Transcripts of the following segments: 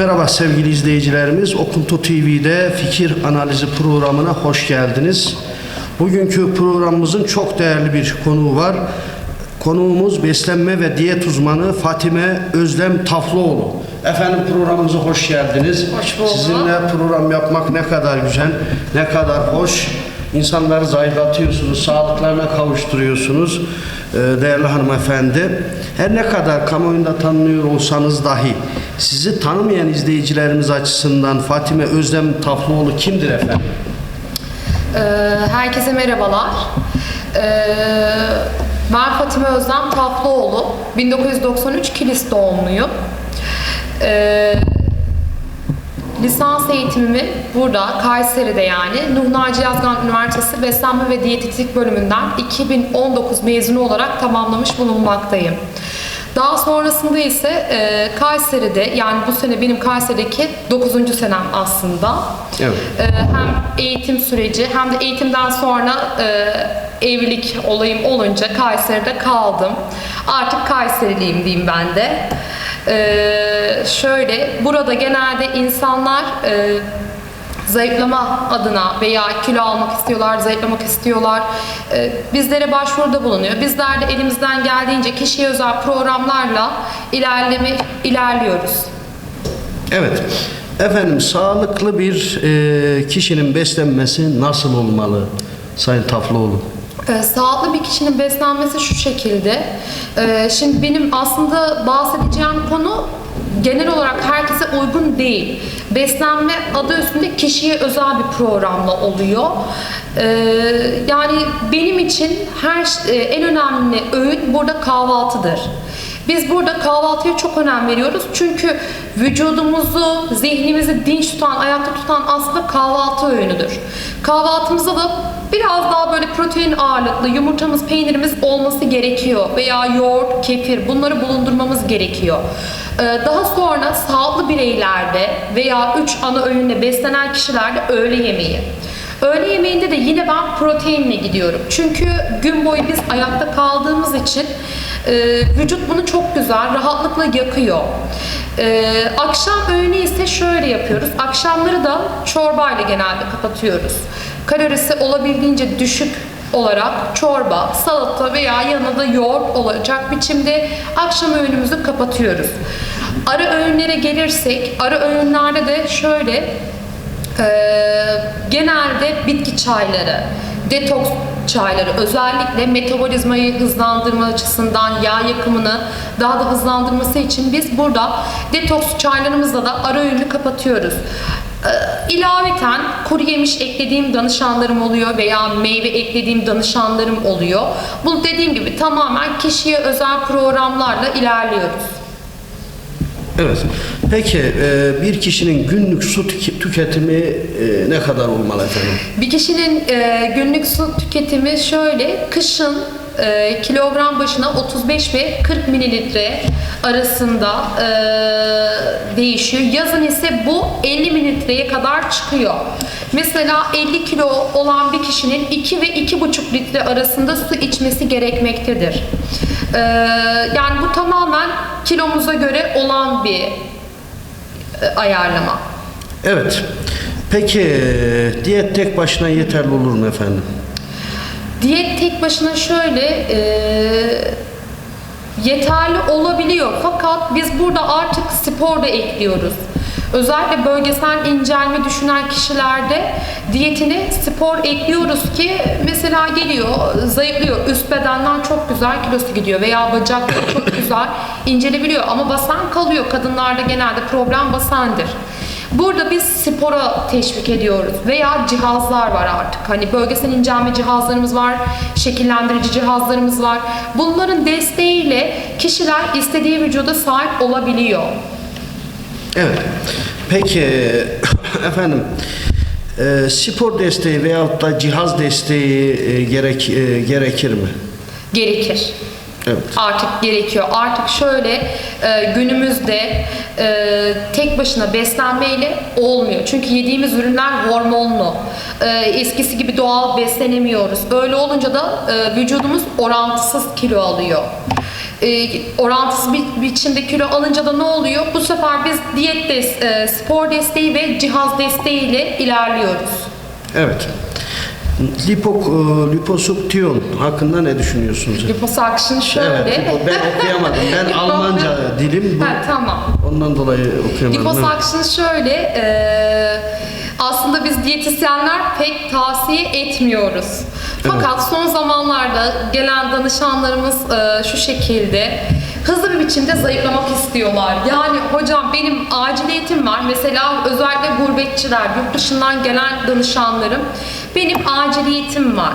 Merhaba sevgili izleyicilerimiz. Okuntu TV'de fikir analizi programına hoş geldiniz. Bugünkü programımızın çok değerli bir konuğu var. Konuğumuz beslenme ve diyet uzmanı Fatime Özlem Taflıoğlu. Efendim programımıza hoş geldiniz. Hoş bulduk. Sizinle program yapmak ne kadar güzel, ne kadar hoş. İnsanları zayıflatıyorsunuz, sağlıklarına kavuşturuyorsunuz ee, değerli hanımefendi. Her ne kadar kamuoyunda tanınıyor olsanız dahi sizi tanımayan izleyicilerimiz açısından Fatime Özlem Taflıoğlu kimdir efendim? Ee, herkese merhabalar. Ee, ben Fatime Özlem Tatlıoğlu. 1993 Kilis doğumluyum. Ee, lisans eğitimimi burada, Kayseri'de yani Nuh Naci Yazgan Üniversitesi Beslenme ve Diyetetik bölümünden 2019 mezunu olarak tamamlamış bulunmaktayım. Daha sonrasında ise e, Kayseri'de yani bu sene benim Kayseri'deki 9. senem aslında. Evet. Ee, hem eğitim süreci hem de eğitimden sonra e, evlilik olayım olunca Kayseri'de kaldım. Artık Kayseriliyim diyeyim ben de. Ee, şöyle burada genelde insanlar e, zayıflama adına veya kilo almak istiyorlar, zayıflamak istiyorlar. Ee, bizlere başvuruda bulunuyor. Bizler de elimizden geldiğince kişiye özel programlarla ilerleme ilerliyoruz. Evet. Efendim sağlıklı bir e, kişinin beslenmesi nasıl olmalı Sayın Taflıoğlu? Ee, sağlıklı bir kişinin beslenmesi şu şekilde. Ee, şimdi benim aslında bahsedeceğim konu genel olarak herkese uygun değil. Beslenme adı üstünde kişiye özel bir programla oluyor. Ee, yani benim için her e, en önemli öğün burada kahvaltıdır. Biz burada kahvaltıya çok önem veriyoruz. Çünkü vücudumuzu, zihnimizi dinç tutan, ayakta tutan aslında kahvaltı öğünüdür. Kahvaltımızda da biraz daha böyle protein ağırlıklı yumurtamız, peynirimiz olması gerekiyor. Veya yoğurt, kefir bunları bulundurmamız gerekiyor. Ee, Daha sonra sağlıklı bireylerde veya 3 ana öğünle beslenen kişilerde öğle yemeği. Öğle yemeğinde de yine ben proteinle gidiyorum. Çünkü gün boyu biz ayakta kaldığımız için e, vücut bunu çok güzel, rahatlıkla yakıyor. E, akşam öğünü ise şöyle yapıyoruz. Akşamları da çorbayla genelde kapatıyoruz. Kalorisi olabildiğince düşük olarak çorba, salata veya yanında da yoğurt olacak biçimde akşam öğünümüzü kapatıyoruz. Ara öğünlere gelirsek, ara öğünlerde de şöyle ee, genelde bitki çayları, detoks çayları özellikle metabolizmayı hızlandırma açısından yağ yakımını daha da hızlandırması için biz burada detoks çaylarımızla da ara öğünü kapatıyoruz. Ee, ilaveten kuru yemiş eklediğim danışanlarım oluyor veya meyve eklediğim danışanlarım oluyor. Bu dediğim gibi tamamen kişiye özel programlarla ilerliyoruz. Evet. Peki e, bir kişinin günlük su tüke- tüketimi e, ne kadar olmalı efendim? Bir kişinin e, günlük su tüketimi şöyle, kışın e, kilogram başına 35 ve 40 mililitre arasında e, değişiyor. Yazın ise bu 50 mililitreye kadar çıkıyor. Mesela 50 kilo olan bir kişinin 2 ve 2,5 litre arasında su içmesi gerekmektedir. E, yani bu tamamen kilomuza göre olan bir e, ayarlama. Evet. Peki e, diyet tek başına yeterli olur mu efendim? Diyet tek başına şöyle e, yeterli olabiliyor fakat biz burada artık spor da ekliyoruz. Özellikle bölgesel incelme düşünen kişilerde diyetine spor ekliyoruz ki mesela geliyor zayıflıyor üst bedenden çok güzel kilosu gidiyor veya bacakları çok güzel incelebiliyor ama basen kalıyor kadınlarda genelde problem basendir. Burada biz spora teşvik ediyoruz veya cihazlar var artık. Hani bölgesel incelme cihazlarımız var, şekillendirici cihazlarımız var. Bunların desteğiyle kişiler istediği vücuda sahip olabiliyor. Evet. Peki efendim e, spor desteği veyahut da cihaz desteği e, gerek e, gerekir mi? Gerekir. Evet. Artık gerekiyor. Artık şöyle e, günümüzde e, tek başına beslenmeyle olmuyor. Çünkü yediğimiz ürünler hormonlu. E, eskisi gibi doğal beslenemiyoruz. Böyle olunca da e, vücudumuz orantısız kilo alıyor. e, orantısız bir biçimde kilo alınca da ne oluyor? Bu sefer biz diyet des- e, spor desteği ve cihaz desteği ile ilerliyoruz. Evet. Lipo, e, liposuktiyon hakkında ne düşünüyorsunuz? Liposuction şöyle. Evet, lipo- ben okuyamadım. Ben Almanca dilim bu. Ha, tamam. Ondan dolayı okuyamadım. evet. Liposuction şöyle, e, aslında biz diyetisyenler pek tavsiye etmiyoruz. Fakat son zamanlarda gelen danışanlarımız e, şu şekilde hızlı bir biçimde zayıflamak istiyorlar. Yani hocam benim aciliyetim var. Mesela özellikle gurbetçiler, yurt dışından gelen danışanlarım benim aciliyetim var.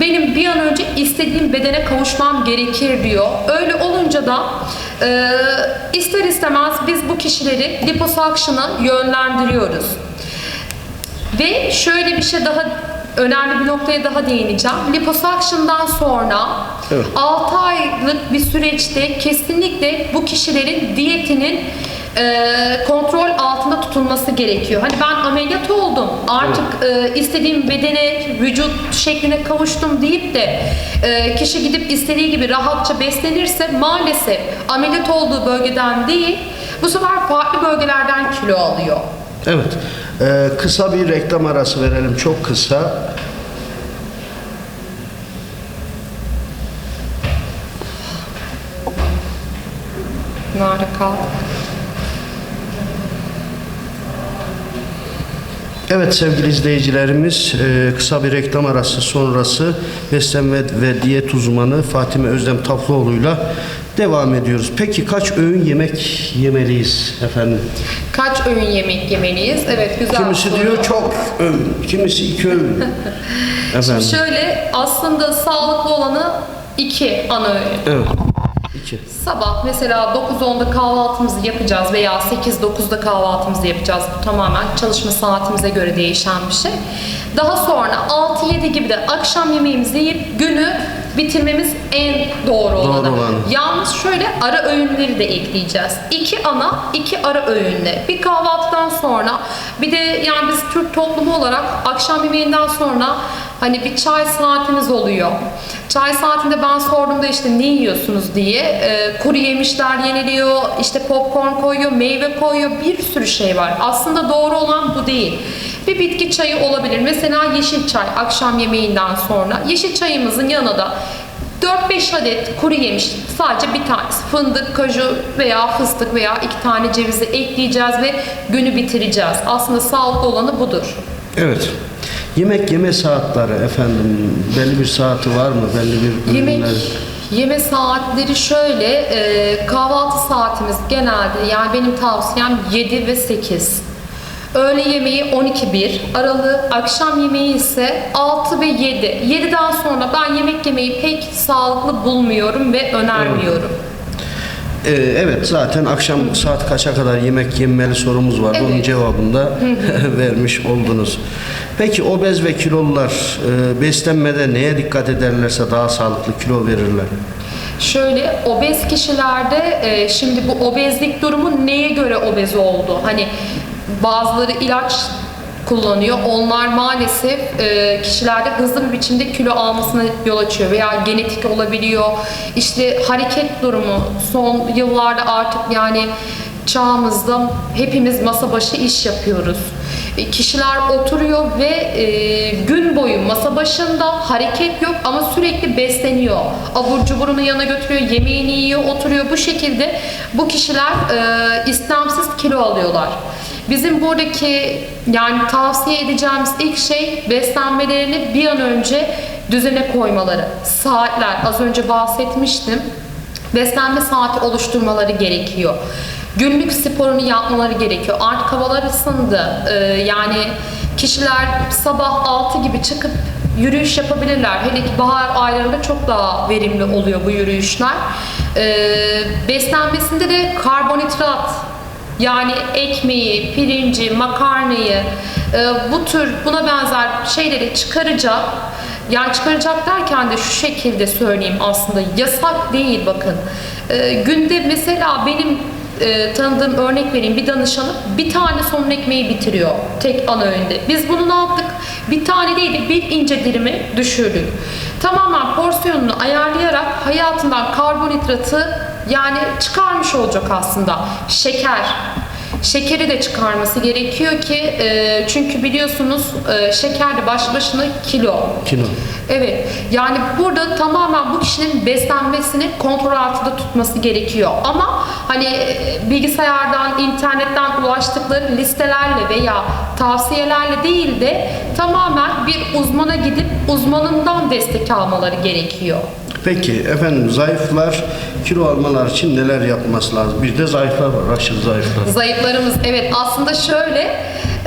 Benim bir an önce istediğim bedene kavuşmam gerekir diyor. Öyle olunca da e, ister istemez biz bu kişileri liposuction'a yönlendiriyoruz. Ve şöyle bir şey daha önemli bir noktaya daha değineceğim. Liposuction'dan sonra Evet. 6 aylık bir süreçte kesinlikle bu kişilerin diyetinin e, kontrol altında tutulması gerekiyor. Hani ben ameliyat oldum, artık e, istediğim bedene, vücut şekline kavuştum deyip de e, kişi gidip istediği gibi rahatça beslenirse maalesef ameliyat olduğu bölgeden değil, bu sefer farklı bölgelerden kilo alıyor. Evet. Ee, kısa bir reklam arası verelim. Çok kısa. Nerede kaldık? Evet sevgili izleyicilerimiz e, kısa bir reklam arası sonrası beslenme ve diyet uzmanı Fatime Özlem Taflıoğlu'yla devam ediyoruz. Peki kaç öğün yemek yemeliyiz efendim? Kaç öğün yemek yemeliyiz? Evet güzel Kimisi soru. diyor çok öğün, kimisi iki öğün. efendim. Şöyle aslında sağlıklı olanı iki ana öğün. Evet. İki. Sabah mesela 9-10'da kahvaltımızı yapacağız veya 8-9'da kahvaltımızı yapacağız. Bu tamamen çalışma saatimize göre değişen bir şey. Daha sonra 6-7 gibi de akşam yemeğimizi yiyip günü bitirmemiz en doğru olanı. olanı. Yalnız şöyle ara öğünleri de ekleyeceğiz. İki ana, iki ara öğünle. Bir kahvaltıdan sonra bir de yani biz Türk toplumu olarak akşam yemeğinden sonra hani bir çay saatimiz oluyor. Çay saatinde ben sorduğumda işte ne yiyorsunuz diye e, kuru yemişler yeniliyor, işte popcorn koyuyor, meyve koyuyor, bir sürü şey var. Aslında doğru olan bu değil. Bir bitki çayı olabilir. Mesela yeşil çay akşam yemeğinden sonra. Yeşil çayımızın yanına da 4-5 adet kuru yemiş sadece bir tanesi fındık, kaju veya fıstık veya iki tane cevizi ekleyeceğiz ve günü bitireceğiz. Aslında sağlıklı olanı budur. Evet. Yemek yeme saatleri efendim belli bir saati var mı? Belli bir Yemek ürünler- yeme saatleri şöyle e, kahvaltı saatimiz genelde yani benim tavsiyem 7 ve 8. Öğle yemeği 12-1 aralığı, akşam yemeği ise 6 ve 7. 7'den sonra ben yemek yemeyi pek sağlıklı bulmuyorum ve önermiyorum. Ee, evet zaten akşam saat kaça kadar yemek yenmeli sorumuz var. Onun Evet. cevabını da vermiş oldunuz. Peki obez ve kilolular e, beslenmede neye dikkat ederlerse daha sağlıklı kilo verirler? Şöyle obez kişilerde e, şimdi bu obezlik durumu neye göre obez oldu? Hani bazıları ilaç kullanıyor. Onlar maalesef e, kişilerde hızlı bir biçimde kilo almasına yol açıyor veya genetik olabiliyor. İşte hareket durumu son yıllarda artık yani çağımızda hepimiz masa başı iş yapıyoruz. E, Kişiler oturuyor ve e, gün boyu masa başında hareket yok ama sürekli besleniyor. Abur cuburunu yana götürüyor, yemeğini yiyor, oturuyor. Bu şekilde bu kişiler e, istemsiz kilo alıyorlar. Bizim buradaki yani tavsiye edeceğimiz ilk şey beslenmelerini bir an önce düzene koymaları. Saatler az önce bahsetmiştim beslenme saati oluşturmaları gerekiyor. Günlük sporunu yapmaları gerekiyor. Artık havalar ısındı. Ee, yani kişiler sabah 6 gibi çıkıp yürüyüş yapabilirler. Hele ki bahar aylarında çok daha verimli oluyor bu yürüyüşler. Ee, beslenmesinde de karbonhidrat yani ekmeği, pirinci, makarnayı e, bu tür buna benzer şeyleri çıkaracak. Yani çıkaracak derken de şu şekilde söyleyeyim aslında yasak değil bakın. E, günde mesela benim e, tanıdığım örnek vereyim bir danışanım bir tane somun ekmeği bitiriyor tek ana öğünde. Biz bunu ne yaptık? Bir tane değil de bir ince dilimi düşürdük. Tamamen porsiyon porsiyonunu ayarlayarak hayatından karbonhidratı yani çıkarmış olacak aslında. Şeker. Şekeri de çıkarması gerekiyor ki e, çünkü biliyorsunuz e, şeker de başlı başına kilo. Kilo. Evet. Yani burada tamamen bu kişinin beslenmesini kontrol altında tutması gerekiyor. Ama hani e, bilgisayardan, internetten ulaştıkları listelerle veya tavsiyelerle değil de tamamen bir uzmana gidip uzmanından destek almaları gerekiyor. Peki efendim zayıflar kilo almalar için neler yapması lazım? Bir de zayıflar var, aşırı zayıflar. Zayıflarımız evet aslında şöyle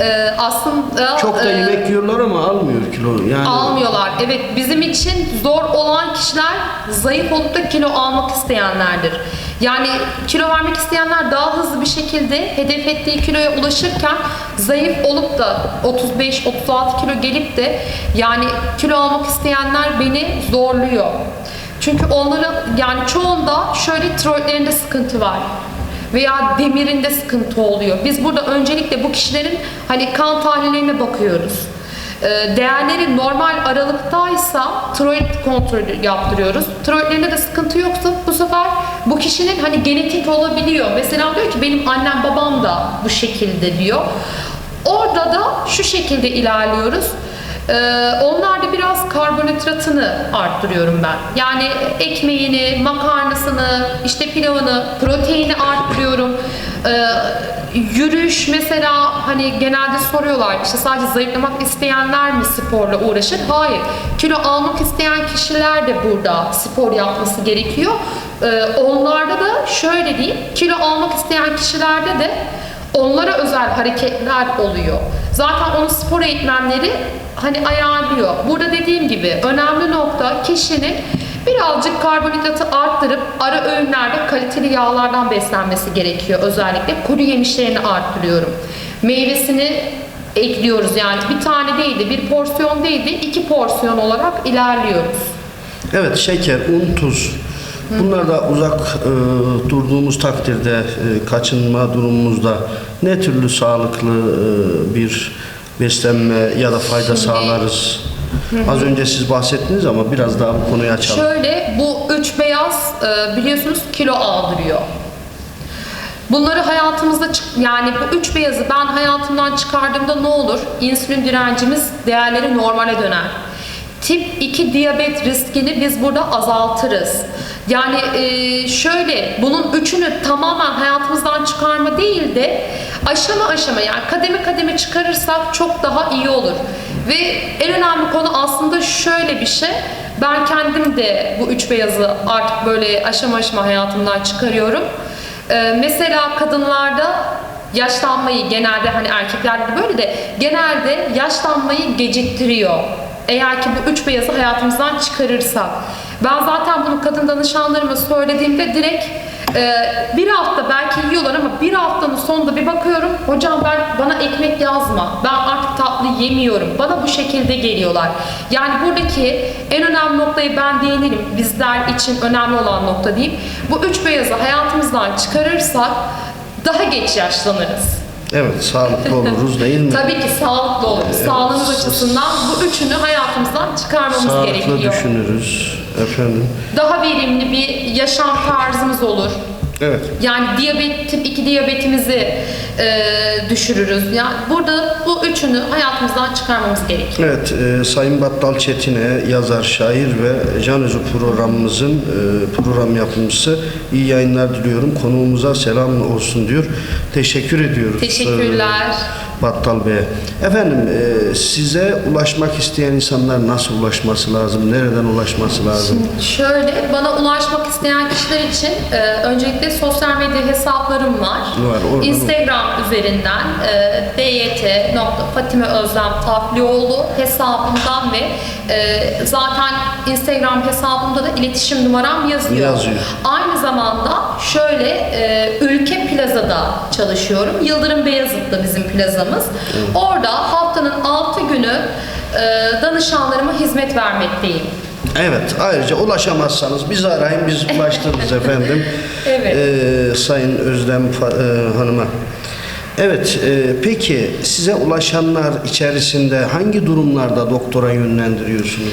e, aslında Çok da e, yemek yiyorlar ama almıyor kilo. Yani Almıyorlar. Evet bizim için zor olan kişiler zayıf olup da kilo almak isteyenlerdir. Yani kilo vermek isteyenler daha hızlı bir şekilde hedef ettiği kiloya ulaşırken zayıf olup da 35-36 kilo gelip de yani kilo almak isteyenler beni zorluyor. Çünkü onların yani çoğunda şöyle tiroidlerinde sıkıntı var veya demirinde sıkıntı oluyor. Biz burada öncelikle bu kişilerin hani kan tahlillerine bakıyoruz. Ee, Değerleri normal aralıktaysa tiroid kontrolü yaptırıyoruz. Tiroidlerinde de sıkıntı yoksa bu sefer bu kişinin hani genetik olabiliyor. Mesela diyor ki benim annem babam da bu şekilde diyor. Orada da şu şekilde ilerliyoruz. Ee, onlarda biraz karbonhidratını arttırıyorum ben. Yani ekmeğini, makarnasını, işte pilavını, proteini arttırıyorum. Ee, yürüyüş mesela hani genelde soruyorlar işte sadece zayıflamak isteyenler mi sporla uğraşır? Hayır. Kilo almak isteyen kişiler de burada spor yapması gerekiyor. Ee, onlarda da şöyle diyeyim, kilo almak isteyen kişilerde de onlara özel hareketler oluyor. Zaten onu spor eğitmenleri hani ayarlıyor. Burada dediğim gibi önemli nokta kişinin birazcık karbonhidratı arttırıp ara öğünlerde kaliteli yağlardan beslenmesi gerekiyor. Özellikle kuru yemişlerini arttırıyorum. Meyvesini ekliyoruz yani bir tane değil de bir porsiyon değil de iki porsiyon olarak ilerliyoruz. evet şeker, un, tuz. Bunlar da uzak e, durduğumuz takdirde e, kaçınma durumumuzda ne türlü sağlıklı e, bir beslenme ya da fayda Şimdi- sağlarız? Az önce siz bahsettiniz ama biraz daha bu konuyu açalım. Şöyle bu üç beyaz e, biliyorsunuz kilo aldırıyor. Bunları hayatımızda yani bu üç beyazı ben hayatımdan çıkardığımda ne olur? İnsülin direncimiz değerleri normale döner. Tip 2 diyabet riskini biz burada azaltırız. Yani e, şöyle bunun üçünü tamamen hayatımızdan çıkarma değil de aşama aşama yani kademe kademe çıkarırsak çok daha iyi olur. Ve en önemli konu aslında şöyle bir şey. Ben kendim de bu üç beyazı artık böyle aşama aşama hayatımdan çıkarıyorum. Ee, mesela kadınlarda yaşlanmayı genelde hani erkeklerde de böyle de genelde yaşlanmayı geciktiriyor. Eğer ki bu üç beyazı hayatımızdan çıkarırsak. Ben zaten bunu kadın danışanlarıma söylediğimde direkt e, bir hafta belki yiyorlar ama bir haftanın sonunda bir bakıyorum hocam ben bana ekmek yazma ben artık tatlı yemiyorum. Bana bu şekilde geliyorlar. Yani buradaki en önemli noktayı ben değinelim bizler için önemli olan nokta değil bu üç beyazı hayatımızdan çıkarırsak daha geç yaşlanırız Evet, sağlıklı oluruz değil mi? tabii ki sağlıklı oluruz sağlığımız açısından bu üçünü hayatımızdan çıkarmamız Sağlıklı gerekiyor düşünürüz efendim. daha verimli bir yaşam tarzımız olur Evet. Yani diyabet, tip 2 diyabetimizi e, düşürürüz. Yani burada bu üçünü hayatımızdan çıkarmamız gerekiyor. Evet, e, Sayın Battal Çetin'e yazar, şair ve Can Özü programımızın e, program yapımcısı iyi yayınlar diliyorum. Konuğumuza selam olsun diyor. Teşekkür ediyoruz. Teşekkürler. e, Battal Bey. Efendim, e, size ulaşmak isteyen insanlar nasıl ulaşması lazım? Nereden ulaşması lazım? Şöyle bana ulaşmak isteyen kişiler için e, öncelikle sosyal medya hesaplarım var. Var, oradan- Instagram üzerinden e, dyt.fatimeözlem hesabımdan ve e, zaten Instagram hesabımda da iletişim numaram yazıyor. Yazıyor. Aynı zamanda şöyle e, Ülke Plaza'da çalışıyorum. Yıldırım Beyazıt'ta bizim plazamız. Orada haftanın 6 günü e, danışanlarıma hizmet vermekteyim. Evet, ayrıca ulaşamazsanız bizi arayın, biz ulaştırırız efendim. Evet. Ee, Sayın Özlem e, Hanım'a. Evet, e, peki size ulaşanlar içerisinde hangi durumlarda doktora yönlendiriyorsunuz?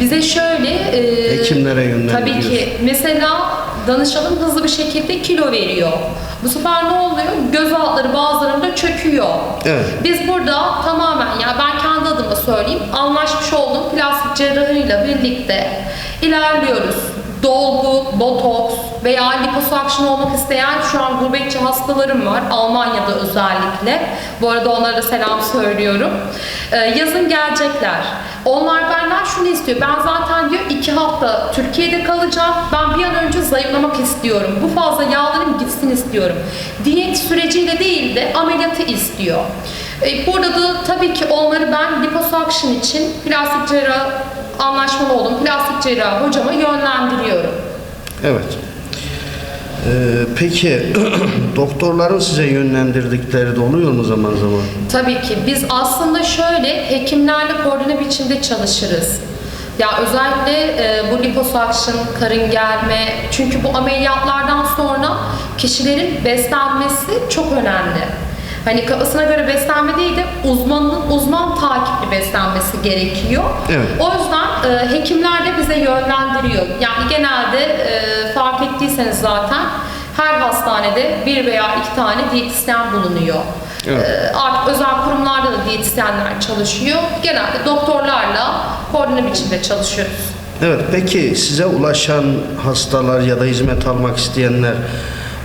Bize şöyle e, Hekim kimlere yönlendiriyorsun? Tabii ki. Mesela danışanım hızlı bir şekilde kilo veriyor. Bu sefer ne oluyor? Göz altları bazılarında çöküyor. Evet. Biz burada tamamen ya ben kendi adıma söyleyeyim anlaşmış olduğum plastik cerrahıyla birlikte ilerliyoruz. Dolgu, botoks veya liposuction olmak isteyen şu an gurbetçi hastalarım var Almanya'da özellikle. Bu arada onlara da selam söylüyorum. Ee, yazın gelecekler. Onlar benden şunu istiyor. Ben zaten diyor iki hafta Türkiye'de kalacağım. Ben bir an önce zayıflamak istiyorum. Bu fazla yağlarım gitsin istiyorum. Diyet süreciyle değil de ameliyatı istiyor. E, Burada da tabii ki onları ben liposuction için plastik cerrah anlaşmalı olduğum plastik cerrah hocama yönlendiriyorum. Evet. Ee, peki doktorların size yönlendirdikleri de oluyor mu zaman zaman? Tabii ki biz aslında şöyle hekimlerle koordine biçimde çalışırız. Ya özellikle e, bu liposuction, karın germe çünkü bu ameliyatlardan sonra kişilerin beslenmesi çok önemli. Hani kafasına göre beslenme değil de uzmanın uzman takipli beslenmesi gerekiyor. Evet. O yüzden e, hekimler de bize yönlendiriyor. Yani genelde e, fark ettiyseniz zaten her hastanede bir veya iki tane diyetisyen bulunuyor. Evet. E, artık özel kurumlarda da diyetisyenler çalışıyor. Genelde doktorlarla koordine biçimde çalışıyoruz. Evet. Peki size ulaşan hastalar ya da hizmet almak isteyenler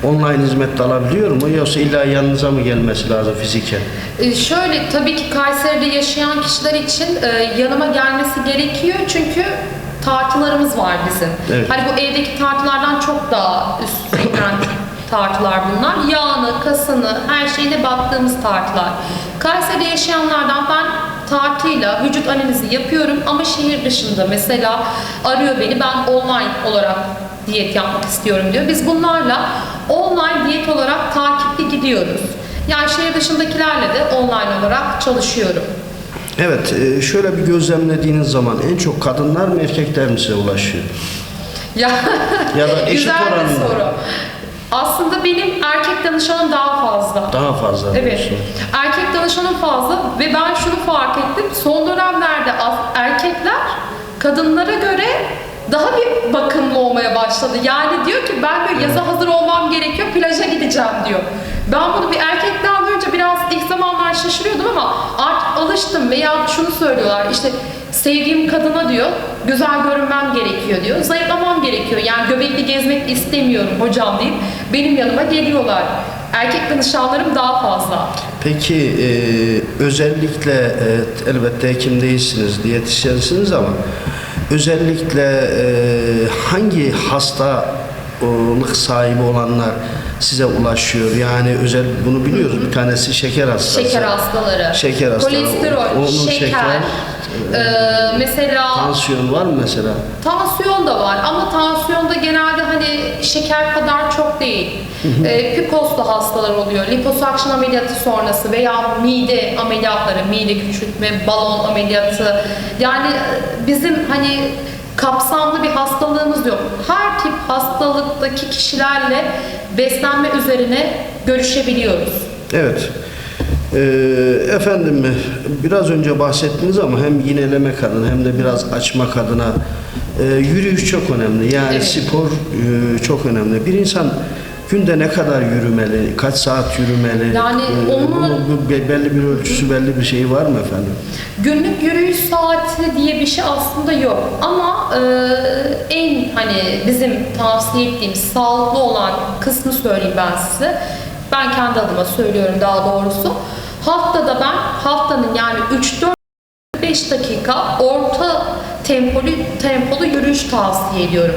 online hizmet de alabiliyor mu? Yoksa illa yanınıza mı gelmesi lazım fiziken? E, Şöyle tabii ki Kayseri'de yaşayan kişiler için e, yanıma gelmesi gerekiyor çünkü tartılarımız var bizim. Evet. Hani bu evdeki tartılardan çok daha üst segment tartılar bunlar. Yağını, kasını, her şeyine baktığımız tartılar. Kayseri'de yaşayanlardan ben tartıyla vücut analizi yapıyorum ama şehir dışında mesela arıyor beni ben online olarak diyet yapmak istiyorum diyor. Biz bunlarla online diyet olarak takipli gidiyoruz. Yani şehir dışındakilerle de online olarak çalışıyorum. Evet. e, Şöyle bir gözlemlediğiniz zaman en çok kadınlar mı erkekler mi size ulaşıyor? Ya, Ya da eşit güzel bir oranında. soru. Aslında benim erkek danışanım daha fazla. Daha fazla. Evet. diyorsun. Erkek danışanım fazla ve ben şunu fark ettim. Son dönemlerde erkekler kadınlara göre daha bir bakımlı olmaya başladı. Yani diyor ki ben böyle yaza hazır olmam gerekiyor, plaja gideceğim diyor. Ben bunu bir erkekten duyunca biraz ilk zamanlar şaşırıyordum ama artık alıştım veya şunu söylüyorlar işte sevdiğim kadına diyor güzel görünmem gerekiyor diyor. Zayıflamam gerekiyor. Yani göbekli gezmek istemiyorum hocam deyip benim yanıma geliyorlar. Erkek danışanlarım daha fazla. Peki e, özellikle e, elbette hekim değilsiniz, diyetisyensiniz ama özellikle e, hangi hastalık sahibi olanlar size ulaşıyor? Yani özel bunu biliyoruz. Bir tanesi şeker hastası. Şeker hastaları, Şeker hastaları, kolesterol, onun şeker, şeker, Ee, mesela Tansiyon var mı mesela? tansiyon da var ama tansiyonda genelde hani şeker kadar çok değil. Ee, PCOS'lu hastalar oluyor. Liposuction ameliyatı sonrası veya mide ameliyatları, mide küçültme, balon ameliyatı. Yani bizim hani kapsamlı bir hastalığımız yok. Her tip hastalıktaki kişilerle beslenme üzerine görüşebiliyoruz. Evet. Ee, efendim biraz önce bahsettiniz ama hem yinelemek adına hem de biraz açmak adına e, yürüyüş çok önemli. Yani Evet. spor e, çok önemli. Bir insan günde ne kadar yürümeli, kaç saat yürümeli? Yani Ee, onun- bunun bu be- belli bir ölçüsü, belli bir şeyi var mı efendim? Günlük yürüyüş saati diye bir şey aslında yok ama e, en hani bizim tavsiye ettiğimiz sağlıklı olan kısmı söyleyeyim ben size. Ben kendi adıma söylüyorum daha doğrusu. Haftada ben haftanın yani 3-4-5 dakika orta tempolu tempolu yürüyüş tavsiye ediyorum.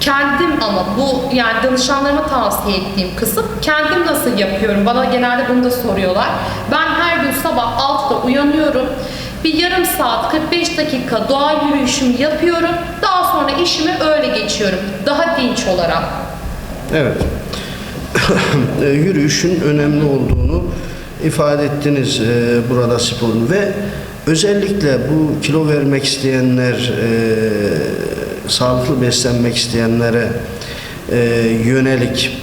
Kendim ama bu yani danışanlarıma tavsiye ettiğim kısım kendim nasıl yapıyorum? Bana genelde bunu da soruyorlar. Ben her gün sabah 6'da uyanıyorum. Bir yarım saat 45 dakika doğa yürüyüşümü yapıyorum. Daha sonra işime öyle geçiyorum. Daha dinç olarak. Evet. E, Yürüyüşün önemli olduğunu ifade ettiniz e, burada sporun ve özellikle bu kilo vermek isteyenler, e, sağlıklı beslenmek isteyenlere e, yönelik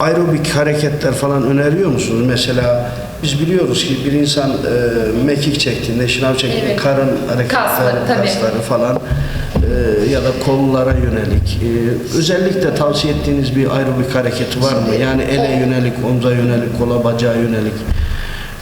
aerobik hareketler falan öneriyor musunuz? Mesela biz biliyoruz ki bir insan e, mekik çektiğinde, şınav çektiğinde Evet. karın hareketleri, Kasları, kasları falan e, ya da kollara yönelik e, özellikle tavsiye ettiğiniz bir aerobik hareketi var mı? Yani ele yönelik, omza yönelik, kola bacağa yönelik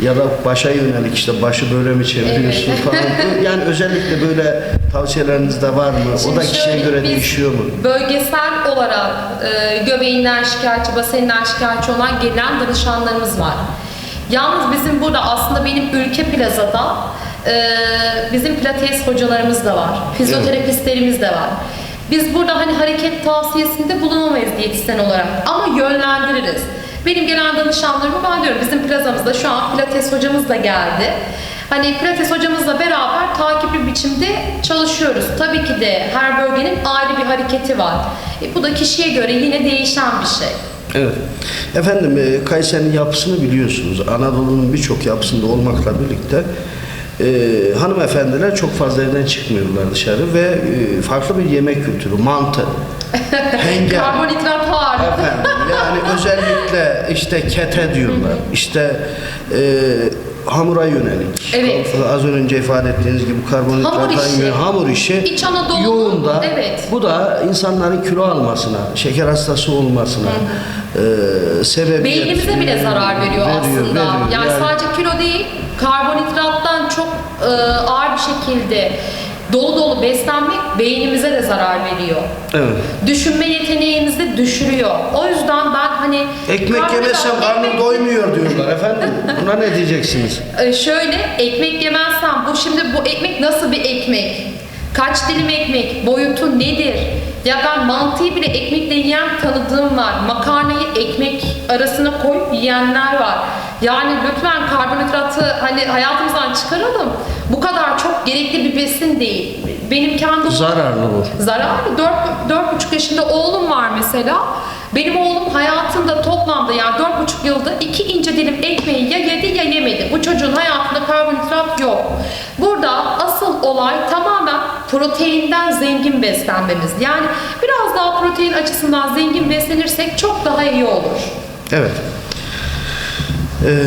ya da başa yönelik işte başı böyle mi çeviriyorsun Evet. falan. Yani özellikle böyle tavsiyeleriniz de var mı? o Şimdi da kişiye göre değişiyor mu? Bölgesel olarak e, göbeğinden şikayetçi, baseninden şikayetçi olan gelen danışanlarımız var. Yalnız bizim burada aslında benim ülke plazada e, bizim pilates hocalarımız da var. Fizyoterapistlerimiz de var. Biz burada hani hareket tavsiyesinde bulunamayız diyetisyen olarak ama yönlendiririz. Benim gelen danışanlarıma ben diyorum bizim plazamızda şu an pilates hocamız da geldi. Hani pilates hocamızla beraber takipli biçimde çalışıyoruz. Tabii ki de her bölgenin ayrı bir hareketi var. E, bu da kişiye göre yine değişen bir şey. Evet. Efendim e, Kayseri'nin yapısını biliyorsunuz. Anadolu'nun birçok yapısında olmakla birlikte e, hanımefendiler çok fazla evden çıkmıyorlar dışarı ve e, farklı bir yemek kültürü, mantı, hengel. Karbonhidrat. Efendim yani özellikle işte kete diyorlar. İşte e, hamura yönelik. Evet. Az önce ifade ettiğiniz gibi karbonhidrat Hamur işi. yönelik hamur işi. İç Anadolu'nun- yoğun da evet. bu da insanların kilo almasına, şeker hastası olmasına e, sebebiyet Beynimize bile zarar veriyor, aslında. veriyor. Yani, sadece kilo değil, karbonhidrattan çok e, ağır bir şekilde dolu dolu beslenmek beynimize de zarar veriyor. Evet. Düşünme yeteneğimizi düşürüyor. O yüzden ben hani Ekmek yemezsem karnım ekmek- doymuyor diyorlar efendim. Buna ne diyeceksiniz? Ee, şöyle ekmek yemezsem bu şimdi bu ekmek nasıl bir ekmek? Kaç dilim ekmek? Boyutu nedir? Ya ben mantıyı bile ekmekle yiyen tanıdığım var. Makarnayı ekmek arasına koyup yiyenler var. Yani lütfen karbonhidratı hani hayatımızdan çıkaralım. Bu kadar çok gerekli bir besin değil. Benim kendi Zararlı bu. zararlı. Dört, dört buçuk yaşında oğlum var mesela. Benim oğlum hayatında toplamda yani dört buçuk yılda iki ince dilim ekmeği ya yedi ya yemedi. Bu çocuğun hayatında karbonhidrat yok. Burada asıl olay tamamen proteinden zengin beslenmemiz. Yani biraz daha protein açısından zengin beslenirsek çok daha iyi olur. Evet. Ee,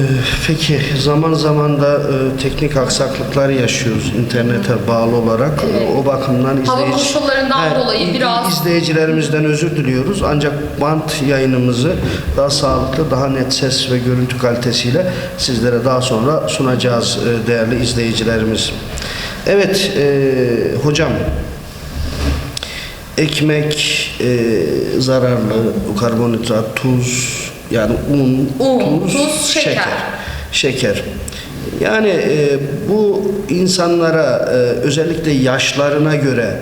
peki zaman zaman da e, teknik aksaklıklar yaşıyoruz internete bağlı olarak. Evet. O bakımdan Hava izleyici- koşullarından dolayı biraz- izleyicilerimizden özür diliyoruz. Ancak bant yayınımızı daha sağlıklı, daha net ses ve görüntü kalitesiyle sizlere daha sonra sunacağız e, değerli izleyicilerimiz. Evet e, hocam ekmek e, zararlı, karbonhidrat, tuz, yani un, Un, tuz, tuz, şeker. Şeker. Yani e, bu insanlara e, özellikle yaşlarına göre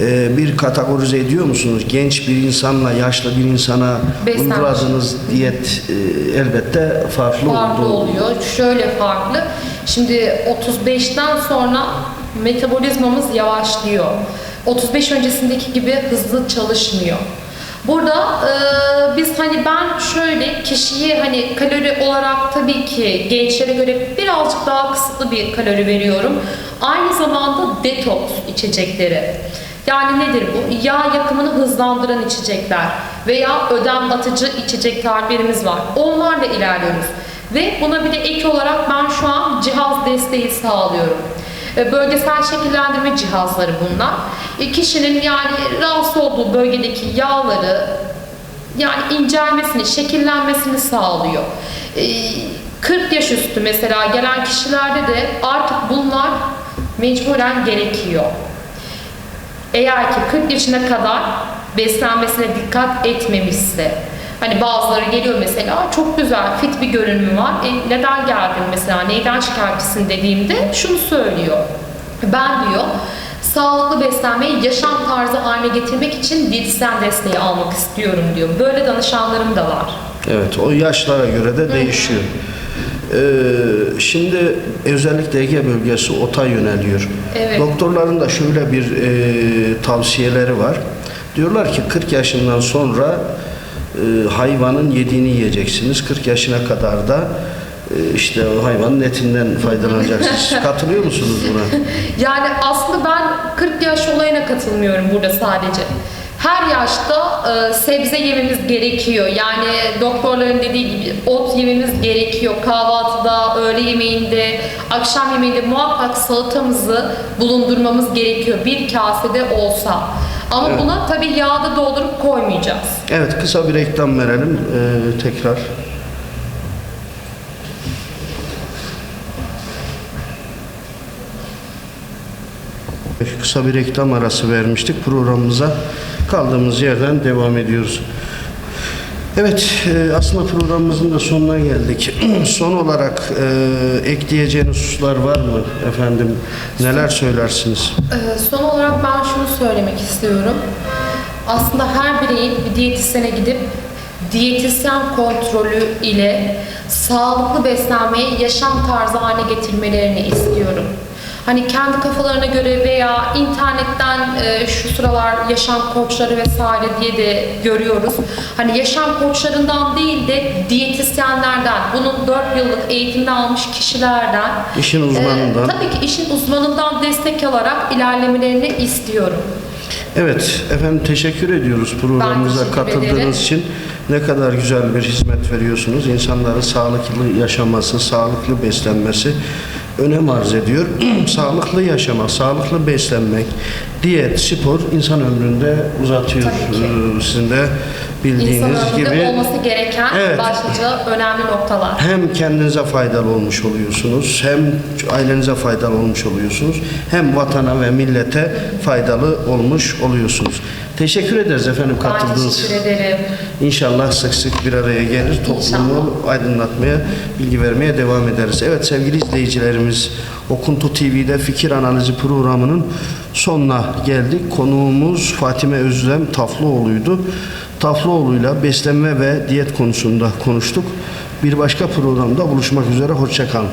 e, bir kategorize ediyor musunuz? Genç bir insanla yaşlı bir insana Beslenme. uyguladığınız diyet e, elbette farklı, farklı oldu. oluyor. Şöyle farklı. Şimdi 35'ten sonra metabolizmamız yavaşlıyor. 35 öncesindeki gibi hızlı çalışmıyor. Burada e, biz hani ben şöyle kişiye hani kalori olarak tabii ki gençlere göre birazcık daha kısıtlı bir kalori veriyorum. Aynı zamanda detoks içecekleri. Yani nedir bu? Yağ yakımını hızlandıran içecekler veya ödem atıcı içecek tabirimiz var. Onlarla ilerliyoruz. Ve buna bir de ek olarak ben şu an cihaz desteği sağlıyorum. E, Bölgesel şekillendirme cihazları bunlar. E, Kişinin yani rahatsız olduğu bölgedeki yağları yani incelmesini, şekillenmesini sağlıyor. E, 40 yaş üstü mesela gelen kişilerde de artık bunlar mecburen gerekiyor. Eğer ki 40 yaşına kadar beslenmesine dikkat etmemişse Hani bazıları geliyor mesela çok güzel fit bir görünümü var. E, neden geldin mesela neyden şikayetçisin dediğimde şunu söylüyor. Ben diyor sağlıklı beslenmeyi yaşam tarzı haline getirmek için diyetisyen desteği almak istiyorum diyor. Böyle danışanlarım da var. Evet, o yaşlara göre de değişiyor. Ee, şimdi özellikle Ege bölgesi ota yöneliyor. Evet. Doktorların da şöyle bir e, tavsiyeleri var. Diyorlar ki 40 yaşından sonra e, hayvanın yediğini yiyeceksiniz. 40 yaşına kadar da e, işte o hayvanın etinden faydalanacaksınız. Katılıyor musunuz buna? Yani aslında ben 40 yaş olayına katılmıyorum burada sadece. Her yaşta e, sebze yememiz gerekiyor. Yani doktorların dediği gibi ot yememiz gerekiyor. Kahvaltıda, öğle yemeğinde, akşam yemeğinde muhakkak salatamızı bulundurmamız gerekiyor. Bir kasede olsa. Ama buna tabii yağda doldurup koymayacağız. Evet kısa bir reklam verelim ee, tekrar. Kısa bir reklam arası vermiştik programımıza. Kaldığımız yerden devam ediyoruz. Evet, e, aslında programımızın da sonuna geldik. Son olarak e, ekleyeceğiniz hususlar var mı efendim? Neler söylersiniz? Ee, son olarak ben şunu söylemek istiyorum. Aslında her bireyin bir diyetisyene gidip diyetisyen kontrolü ile sağlıklı beslenmeyi yaşam tarzı haline getirmelerini istiyorum. Hani kendi kafalarına göre veya internetten e, şu sıralar yaşam koçları vesaire diye de görüyoruz. Hani yaşam koçlarından değil de diyetisyenlerden, bunun 4 yıllık eğitimini almış kişilerden İşin uzmanından. ee, tabii ki işin uzmanından destek alarak ilerlemelerini istiyorum. Evet efendim teşekkür ediyoruz programımıza teşekkür ederim. katıldığınız için. Ne kadar güzel bir hizmet veriyorsunuz. İnsanların sağlıklı yaşaması, sağlıklı beslenmesi önem arz ediyor. sağlıklı yaşamak, sağlıklı beslenmek, diyet, spor insan ömründe uzatıyor. Ee, Sizin de bildiğiniz İnsan ömründe gibi. olması gereken Evet. başlıca önemli noktalar. Hem kendinize faydalı olmuş oluyorsunuz, hem ailenize faydalı olmuş oluyorsunuz, hem vatana ve millete faydalı olmuş oluyorsunuz. Teşekkür ederiz efendim katıldığınız. teşekkür ederim. İnşallah sık sık bir araya gelir, toplumu aydınlatmaya, bilgi vermeye devam ederiz. Evet sevgili izleyicilerimiz, Okuntu TV'de fikir analizi programının sonuna geldik. Konuğumuz Fatime Özlem Taflıoğlu'ydu. Taflıoğlu'yla beslenme ve diyet konusunda konuştuk. Bir başka programda buluşmak üzere, hoşçakalın.